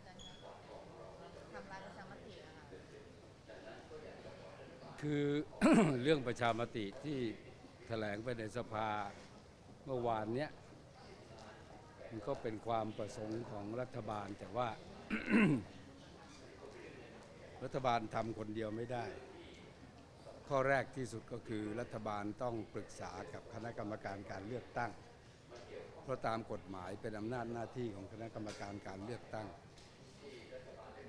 อาจารย์คะทำลายประชามติอะค่ะคือ เรื่องประชามติที่แถลงไปในสภาเมื่อวานเนี้ยมันก็เป็นความประสงค์ของรัฐบาลแต่ว่า รัฐบาลทำคนเดียวไม่ได้ ข้อแรกที่สุดก็คือรัฐบาลต้องปรึกษากับคณะกรรมการการเลือกตั้ง เพราะตามกฎหมายเป็นอำนาจหน้าที่ของคณะกรรมการการเลือกตั้ง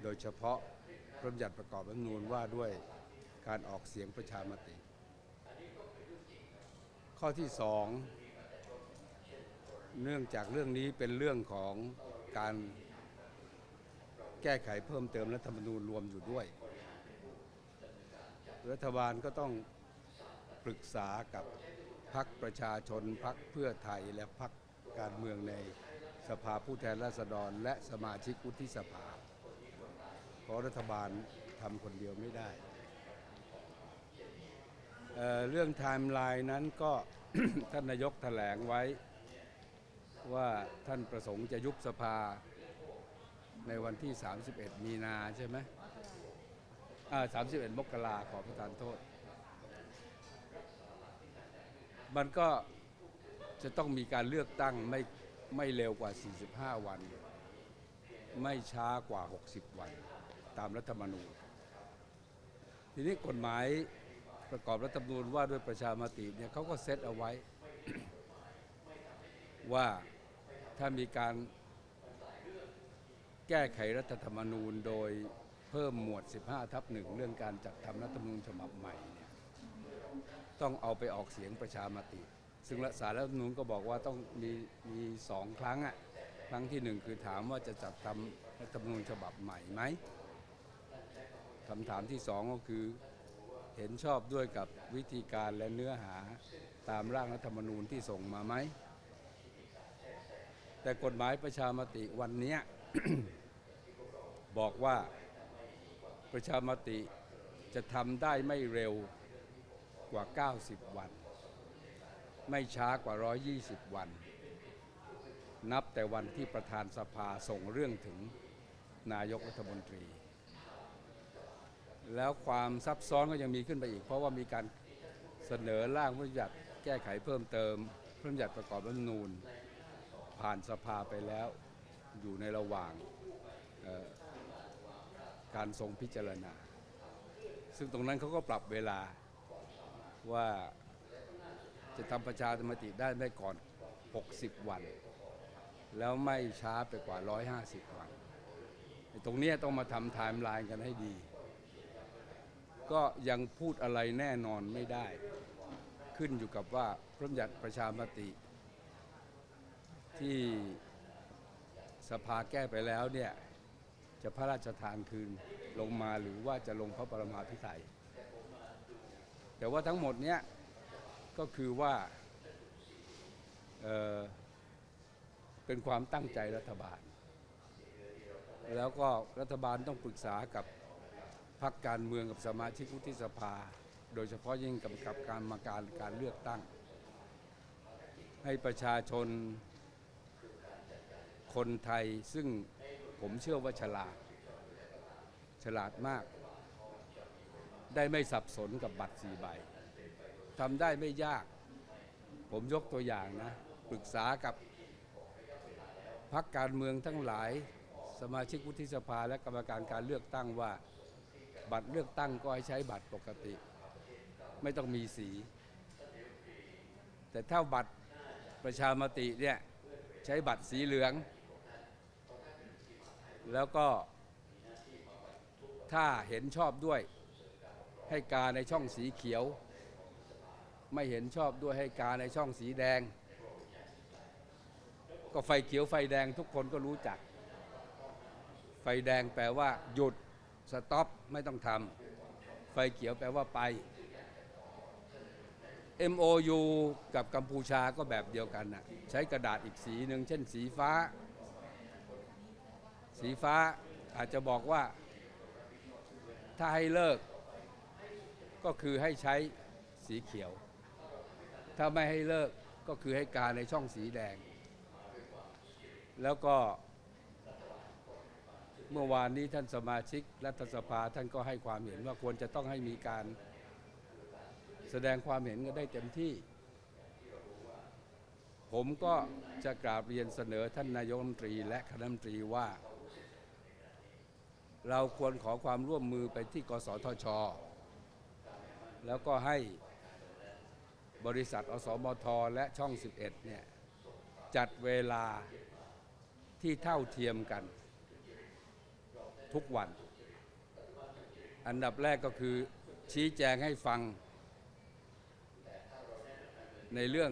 โดยเฉพาะพระบัญญัติประกอบรัฐมนูญว่าด้วยการออกเสียงประชามติ ข้อที่สองเนื่องจากเรื่องนี้เป็นเรื่องของการแก้ไขเพิ่มเติมรัฐธรรมนูญรวมอยู่ด้วย รัฐบาลก็ต้องปรึกษากับพักประชาชนพักเพื่อไทยและพักการเมืองในสภาผู้แทนราษฎรและสมาชิกวุฒิสภา เพราะรัฐบาลทำคนเดียวไม่ได้เเรื่องไทม์ไลน์นั้นก็ท่านนายกแถลงไว้ว่าท่านประสงค์จะยุบสภาในวันที่ 31 มีนาใช่ไหมอ่า31 มกราขอประทานโทษ มันก็จะต้องมีการเลือกตั้งไม่ไม่เร็วกว่า 45 วัน ไม่ช้ากว่า 60 วัน ตามรัฐธรรมนูญ ทีนี้กฎหมายประกอบรัฐธรรมนูญว่าด้วยประชามติเนี่ยเขาก็เซตเอาไว้ ว่าถ้ามีการแก้ไขรัฐธรรมนูญโดยเพิ่มหมวด 15 ทับหนึ่งเรื่องการจัดทำรัฐธรรมนูญฉบับใหม่เนี่ยต้องเอาไปออกเสียงประชามติ ซึ่งรัฐสารรัฐธรรมนูญก็บอกว่าต้องมีมีสองครั้งอะครั้งที่หนึ่งคือถามว่าจะจัดทำรัฐธรรมนูญฉบับใหม่ไหม คำถามที่สองก็คือ เห็นชอบด้วยกับวิธีการและเนื้อหาตามร่างรัฐธรรมนูญที่ส่งมาไหม แต่กฎหมายประชามติวันนี้บอกว่าประชามติจะทำได้ไม่เร็วกว่า 90 วัน ไม่ช้ากว่า 120 วัน นับแต่วันที่ประธานสภาส่งเรื่องถึงนายกรัฐมนตรี แล้วความซับซ้อนก็ยังมีขึ้นไปอีก เพราะว่ามีการเสนอร่างพระบัญญัติแก้ไขเพิ่มเติมพระบัญญัติประกอบรัฐธรรมนูญ ผ่านสภาไปแล้วอยู่ในระหว่างการทรงพิจารณา ซึ่งตรงนั้นเขาก็ปรับเวลาว่าจะทำประชาธิปไตยได้ไม่ก่อน 60 วัน แล้วไม่ช้าไปกว่า 150 วัน ตรงนี้ต้องมาทำไทม์ไลน์กันให้ดี ก็ยังพูดอะไรแน่นอนไม่ได้ ขึ้นอยู่กับว่าพระบัญญัติประชามติ ที่สภาแก้ไปแล้วเนี่ยจะพระราชทานคืนลงมาหรือว่าจะลงพระปรมาภิไธยแต่ว่าทั้งหมดเนี้ยก็คือว่าเเป็นความตั้งใจรัฐบาล แล้วก็รัฐบาลต้องปรึกษากับ พรรคการเมืองกับสมาชิกวุฒิสภา โดยเฉพาะยิ่งกำกับการมาการการเลือกตั้ง ให้ประชาชนคนไทยซึ่งผมเชื่อว่าฉลาด ฉลาดมาก ได้ไม่สับสนกับบัตรสี่ใบทำได้ไม่ยาก ผมยกตัวอย่างนะปรึกษากับพรรคการเมืองทั้งหลายสมาชิกวุฒิสภาและกรรมการการเลือกตั้งว่า บัตรเลือกตั้งก็ให้ใช้บัตรปกติ ไม่ต้องมีสี แต่ถ้าบัตรประชามติเนี่ยใช้บัตรสีเหลือง แล้วก็ถ้าเห็นชอบด้วยให้กาในช่องสีเขียว ไม่เห็นชอบด้วยให้กาในช่องสีแดง ก็ไฟเขียวไฟแดงทุกคนก็รู้จัก ไฟแดงแปลว่าหยุด สต็อปไม่ต้องทำไฟเขียวแปลว่าไป MOU กับกัมพูชาก็แบบเดียวกันน่ะใช้กระดาษอีกสีหนึ่งเช่นสีฟ้า สีฟ้าอาจจะบอกว่า ถ้าให้เลิก ก็คือให้ใช้สีเขียว ถ้าไม่ให้เลิกก็คือให้การในช่องสีแดง แล้วก็ เมื่อวานนี้ท่านสมาชิกรัฐสภาท่านก็ให้ความเห็นว่าควรจะต้องให้มีการแสดงความเห็นกันได้เต็มที่ ผมก็จะกราบเรียนเสนอท่านนายกรัฐมนตรีและคณะรัฐมนตรีว่า เราควรขอความร่วมมือไปที่กสทช แล้วก็ให้บริษัทอสมทและช่อง 11 เนี่ย จัดเวลาที่เท่าเทียมกัน ทุกวัน อันดับแรกก็คือชี้แจงให้ฟัง ในเรื่อง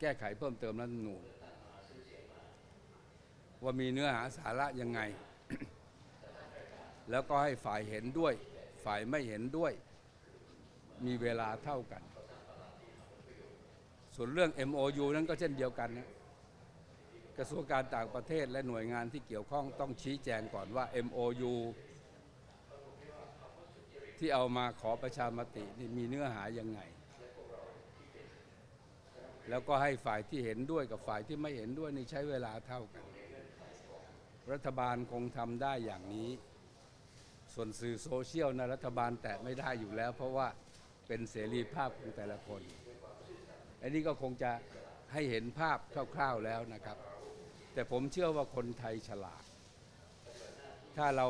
แก้ไขเพิ่มเติมรัฐธรรมนูญว่ามีเนื้อหาสาระยังไง แล้วก็ให้ฝ่ายเห็นด้วย ฝ่ายไม่เห็นด้วย มีเวลาเท่ากัน ส่วนเรื่อง MOU นั้นก็เช่นเดียวกันนะ กระทรวงการต่างประเทศและหน่วยงานที่เกี่ยวข้องต้องชี้แจงก่อนว่า MOU ที่เอามาขอประชามตินี่มีเนื้อหายังไง แล้วก็ให้ฝ่ายที่เห็นด้วยกับฝ่ายที่ไม่เห็นด้วยนี่ใช้เวลาเท่ากัน รัฐบาลคงทำได้อย่างนี้ ส่วนสื่อโซเชียลนะรัฐบาลแตะไม่ได้อยู่แล้ว เพราะว่าเป็นเสรีภาพของแต่ละคน อันนี้ก็คงจะให้เห็นภาพคร่าวๆแล้วนะครับ แต่ผมเชื่อว่าคนไทยฉลาด ถ้าเรา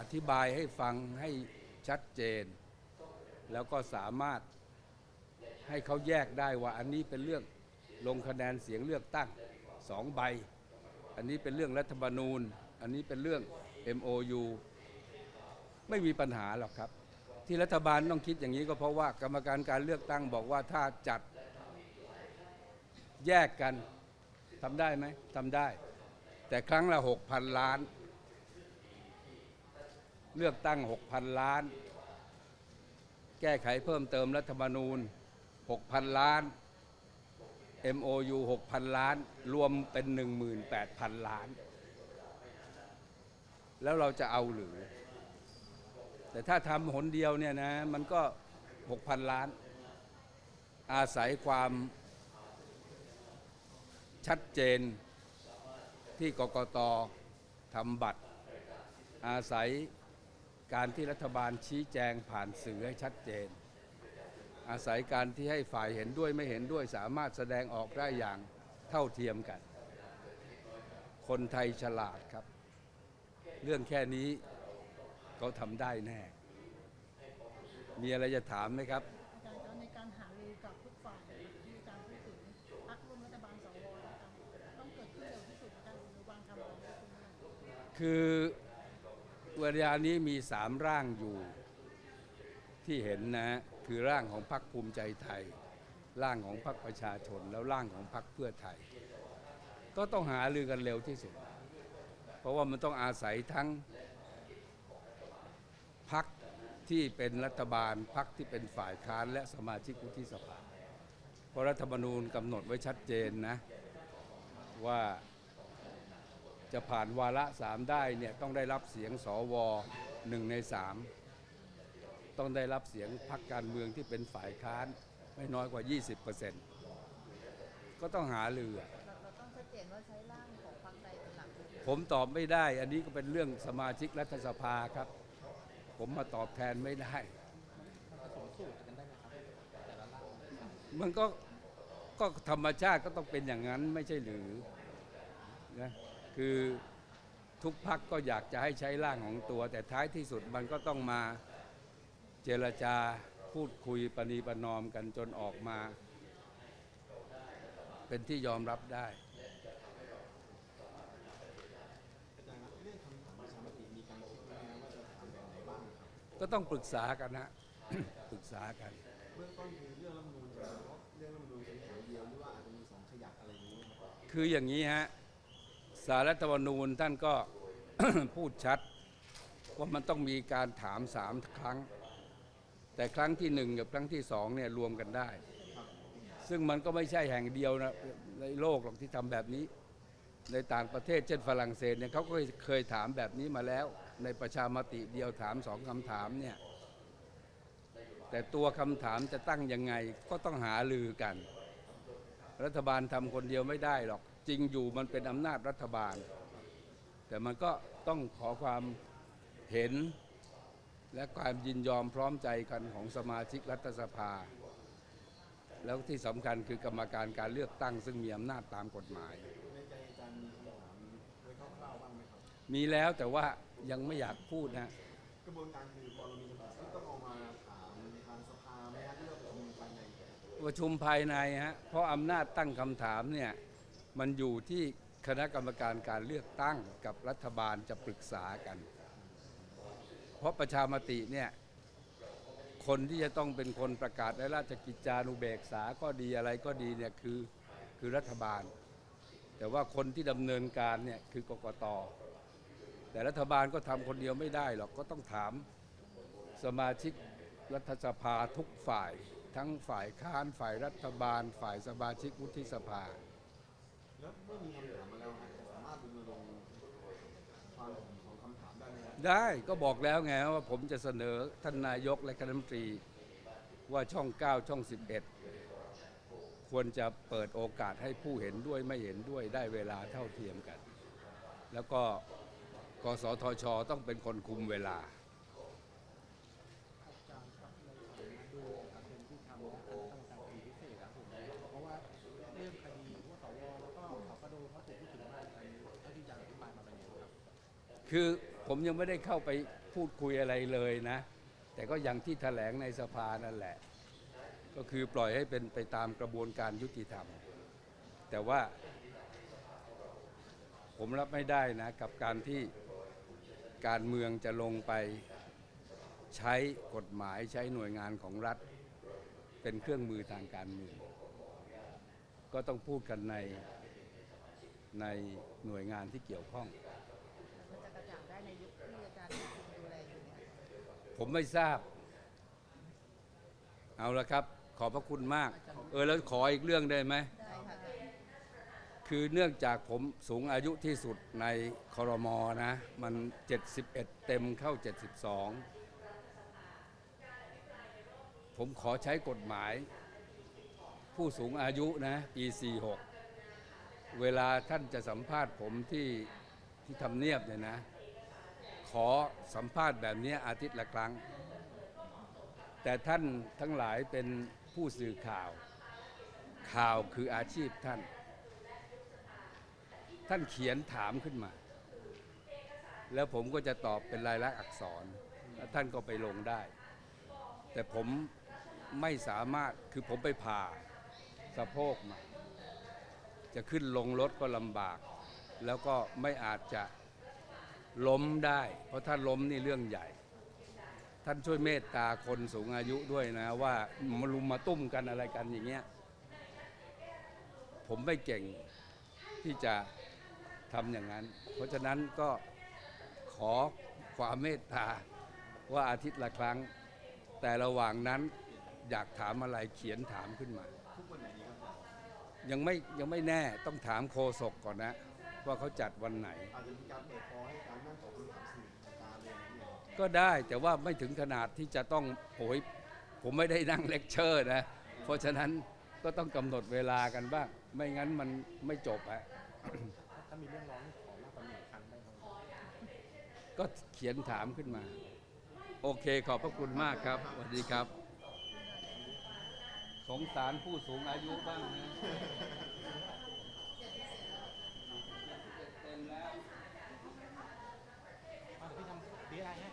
อธิบายให้ฟังให้ชัดเจน แล้วก็สามารถให้เขาแยกได้ว่าอันนี้เป็นเรื่องลงคะแนนเสียงเลือกตั้งสองใบ อันนี้เป็นเรื่องรัฐธรรมนูญ อันนี้เป็นเรื่อง MOU ไม่มีปัญหาหรอกครับ ที่รัฐบาลต้องคิดอย่างนี้ก็เพราะว่ากรรมการการเลือกตั้งบอกว่าถ้าจัดแยกกัน ทำได้ไหมทำได้ แต่ครั้งละหกพันล้าน เลือกตั้งหกพันล้าน แก้ไขเพิ่มเติมรัฐธรรมนูญหกพันล้าน MOU หกพันล้าน รวมเป็นหนึ่งหมื่นแปดพันล้าน แล้วเราจะเอาหรือ แต่ถ้าทำหนเดียวเนี่ยนะ มันก็หกพันล้าน อาศัยความ ชัดเจนที่กกตทำบัตร อาศัยการที่รัฐบาลชี้แจงผ่านสื่อให้ชัดเจน อาศัยการที่ให้ฝ่ายเห็นด้วยไม่เห็นด้วยสามารถแสดงออกได้อย่างเท่าเทียมกัน คนไทยฉลาดครับ เรื่องแค่นี้เขาทำได้แน่ มีอะไรจะถามไหมครับ คือเวลานี้มีสามร่างอยู่ที่เห็นนะคือร่างของพรรคภูมิใจไทย ร่างของพรรคประชาชน แล้วร่างของพรรคเพื่อไทย ก็ต้องหารือกันเร็วที่สุด เพราะว่ามันต้องอาศัยทั้งพรรคที่เป็นรัฐบาลพรรคที่เป็นฝ่ายค้านและสมาชิกวุฒิสภาเพราะรัฐธรรมนูญกำหนดไว้ชัดเจนนะว่า จะผ่านวาระสามได้เนี่ยต้องได้รับเสียงสวหนึ่งในสามต้องได้รับเสียงพรรคการเมืองที่เป็นฝ่ายค้านไม่น้อยกว่า 20%ก็ต้องหาเรือเราเราต้องชัดเจนว่าใช้ร่างของพรรคใดเป็นหลักผมตอบไม่ได้ อันนี้ก็เป็นเรื่องสมาชิกรัฐสภาครับ ผมมาตอบแทนไม่ได้มันก็ก็ธรรมชาติก็ต้องเป็นอย่างนั้นไม่ใช่หรือนะ คือทุกพักก็อยากจะให้ใช้ร่างของตัว แต่ท้ายที่สุดมันก็ต้องมาเจรจาพูดคุยปณีประนอมกันจนออกมา เป็นที่ยอมรับได้อาจารย์ครับเรื่องคำถามประชามติมีการคิดไว้ไหมว่าจะถามแบบไหนบ้างครับก็ต้องปรึกษากันนะปรึกษากันเบื้องต้นคือเรื่องรัฐธรรมนูญจะเฉพาะเรื่องรัฐธรรมนูญเป็นอย่างเดียวหรือว่าอาจจะมีสองขยักอะไรอย่างนี้ครับคืออย่างนี้ฮะ สารรัฐธรรมนูญท่านก็พูดชัดว่ามันต้องมีการถามสามครั้ง แต่ครั้งที่หนึ่งกับครั้งที่สองเนี่ยรวมกันได้ ซึ่งมันก็ไม่ใช่แห่งเดียวนะในโลกหรอกที่ทำแบบนี้ ในต่างประเทศเช่นฝรั่งเศสเนี่ยเขาก็เคยถามแบบนี้มาแล้ว ในประชามติเดียวถามสองคำถามเนี่ยแต่ตัวคำถามจะตั้งยังไงก็ต้องหาลือกัน รัฐบาลทำคนเดียวไม่ได้หรอก จริงอยู่มันเป็นอำนาจรัฐบาล แต่มันก็ต้องขอความเห็นและความยินยอมพร้อมใจกันของสมาชิกรัฐสภา แล้วที่สำคัญคือกรรมการการเลือกตั้ง ซึ่งมีอำนาจตามกฎหมาย มีแล้วแต่ว่ายังไม่อยากพูดนะกระบวนการคือพอเรามีสมาชิกต้องเอามาถามทางสภาไหมฮะที่เราประชุมภายในประชุมภายในฮะเพราะอำนาจตั้งคำถามเนี่ย มันอยู่ที่คณะกรรมการการเลือกตั้งกับรัฐบาลจะปรึกษากัน เพราะประชามติเนี่ยคนที่จะต้องเป็นคนประกาศในราชกิจจานุเบกษาก็ดีอะไรก็ดีเนี่ยคือคือรัฐบาล แต่ว่าคนที่ดำเนินการเนี่ยคือกกตแต่รัฐบาลก็ทำคนเดียวไม่ได้หรอกก็ต้องถามสมาชิกรัฐสภาทุกฝ่าย ทั้งฝ่ายค้านฝ่ายรัฐบาล ฝ่ายสมาชิกวุฒิสภา แล้วเมื่อมีคำถามมาแล้วฮะจะสามารถดำเนินลงความเห็นของคำถามได้ไหมครับได้ก็บอกแล้วไงว่าผมจะเสนอท่านนายกและคณะรัฐมนตรีว่าช่อง 9 ช่อง 11 ควรจะเปิดโอกาสให้ผู้เห็นด้วยไม่เห็นด้วยได้เวลาเท่าเทียมกัน แล้วก็กสทช ต้องเป็นคนคุมเวลา คือผมยังไม่ได้เข้าไปพูดคุยอะไรเลยนะ แต่ก็อย่างที่แถลงในสภานั่นแหละ ก็คือปล่อยให้เป็นไปตามกระบวนการยุติธรรม แต่ว่า ผมรับไม่ได้นะ กับการที่การเมืองจะลงไปใช้กฎหมายใช้หน่วยงานของรัฐ เป็นเครื่องมือทางการเมือง ก็ต้องพูดกันในในหน่วยงานที่เกี่ยวข้อง ในยุคที่อาจารย์ดูแลอยู่เนี่ยผมไม่ทราบ เอาละครับ ขอบพระคุณมาก เออแล้วขออีกเรื่องได้ไหม ได้ค่ะอาจารย์คือเนื่องจากผมสูงอายุที่สุดในคอรมอนะ มัน 71 เต็มเข้า 72 ผมขอใช้กฎหมาย ผู้สูงอายุนะปี46 เวลาท่านจะสัมภาษณ์ผมที่ที่ทำเนียบเนี่ยนะ ขอสัมภาษณ์แบบนี้อาทิตย์ละครั้ง แต่ท่านทั้งหลายเป็นผู้สื่อข่าว ข่าวคืออาชีพท่าน ท่านเขียนถามขึ้นมา แล้วผมก็จะตอบเป็นลายลักษณ์อักษรแล้วท่านก็ไปลงได้ แต่ผมไม่สามารถคือผมไปผ่าสะโพกมา จะขึ้นลงรถก็ลำบาก แล้วก็ไม่อาจจะ ล้มได้ เพราะถ้าล้มนี่เรื่องใหญ่ ท่านช่วยเมตตาคนสูงอายุด้วยนะ ว่ามาลุมมาตุ้มกันอะไรกันอย่างเงี้ย ผมไม่เก่งที่จะทำอย่างนั้น เพราะฉะนั้นก็ขอความเมตตาว่าอาทิตย์ละครั้ง แต่ระหว่างนั้นอยากถามอะไรเขียนถามขึ้นมา ยังไม่ยังไม่แน่ต้องถามโคศกก่อนนะ ว่าเขาจัดวันไหน อาจจะมีการเปิดคอให้การนั่งตอบคำถามสื่ออาจารย์เลยนะเนี่ยก็ได้แต่ว่าไม่ถึงขนาดที่จะต้องโอยผมไม่ได้นั่งเลคเชอร์นะ เพราะฉะนั้นก็ต้องกำหนดเวลากันบ้าง ไม่งั้นมันไม่จบอะถ้ามีเรื่องร้องขอมากกว่าหนึ่งครั้งได้ไหมครับก็เขียนถามขึ้นมา โอเคขอบพระคุณมากครับสวัสดีครับ สงสารผู้สูงอายุบ้างนะ yeah, yeah.